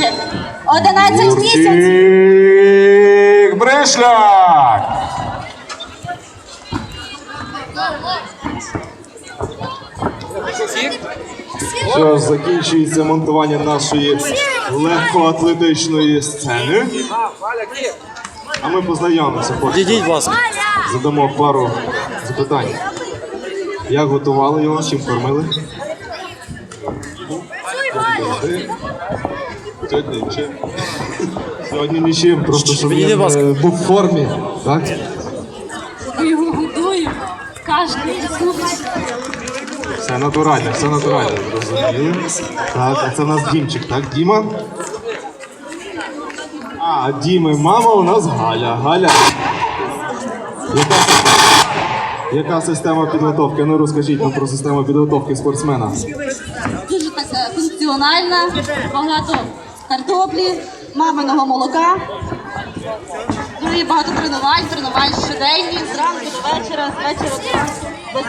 хлопчик. 11 місяців. Брешляк. Що ж, закінчується монтування нашої легкоатлетичної сцени. А ми познайомимося поки. Дідіть, будь ласка. Задамо пару запитань. Як готували його, чим кормили? Сьогодні нічим. Сьогодні нічим, просто щоб Підійди, він будь ласка. е, був в формі. Так? Ми його годуємо. Кожен Все натурально, все натурально, зрозуміли. Так, а це у нас Дімчик, так, Діма? А, Діми, мама у нас Галя. Галя. Яка, яка система підготовки? Ну розкажіть нам про систему підготовки спортсмена. дуже така функціональна, багато картоплі, маминого молока. Дуже багато тренувань, тренувань щоденні, зранку до вечора, з вечора до.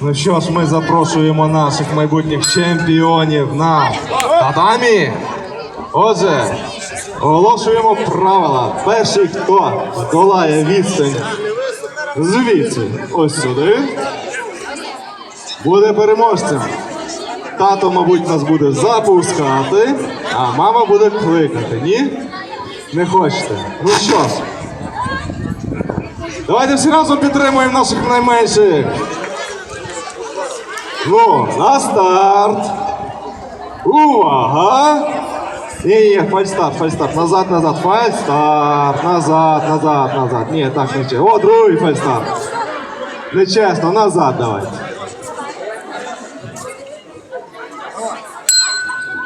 Ну що ж, ми запрошуємо наших майбутніх чемпіонів на татамі. Отже, оголошуємо правила. Перший, хто долає відстань звідси, ось сюди, буде переможцем. Тато, мабуть, нас буде запускати, а мама буде кликати. Ні? Не хочете? Ну що ж, давайте всі разом підтримуємо наших найменших. Ну, на старт. Увага! Ні, фальстарт, фальстарт. Назад, назад, фальстарт. Назад, назад, назад. Ні, так не чесно. О, другий фальстарт. Нечесно, назад давайте.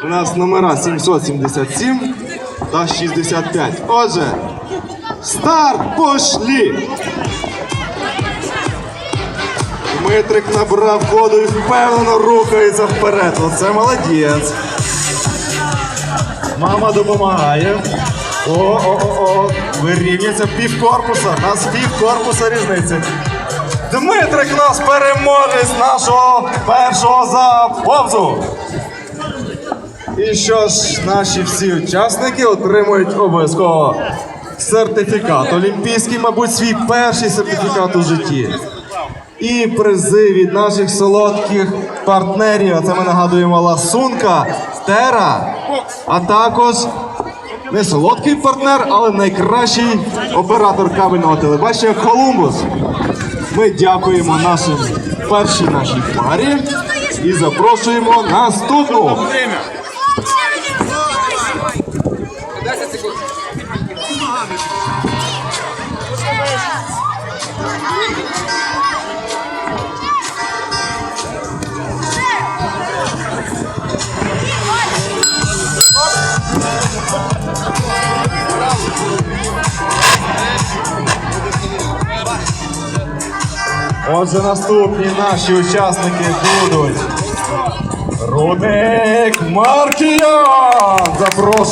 У нас номера 777 та 65. Отже, старт пошлі! Дмитрик набрав ходу і впевнено рухається вперед. Оце молодець. Мама допомагає. О, о, о, о. Вирівнюється пів корпуса. Нас пів корпуса різниці. Дмитрик нас переможець нашого першого заповзу. І що ж, наші всі учасники отримують обов'язково сертифікат. Олімпійський, мабуть, свій перший сертифікат у житті. І призи від наших солодких партнерів. Це ми нагадуємо ласунка, тера, а також не солодкий партнер, але найкращий оператор кабельного телебачення Колумбус. Ми дякуємо нашим першій нашій парі і запрошуємо наступну. Отже, наступні наші учасники будуть Рудик Маркіян. Запрошую.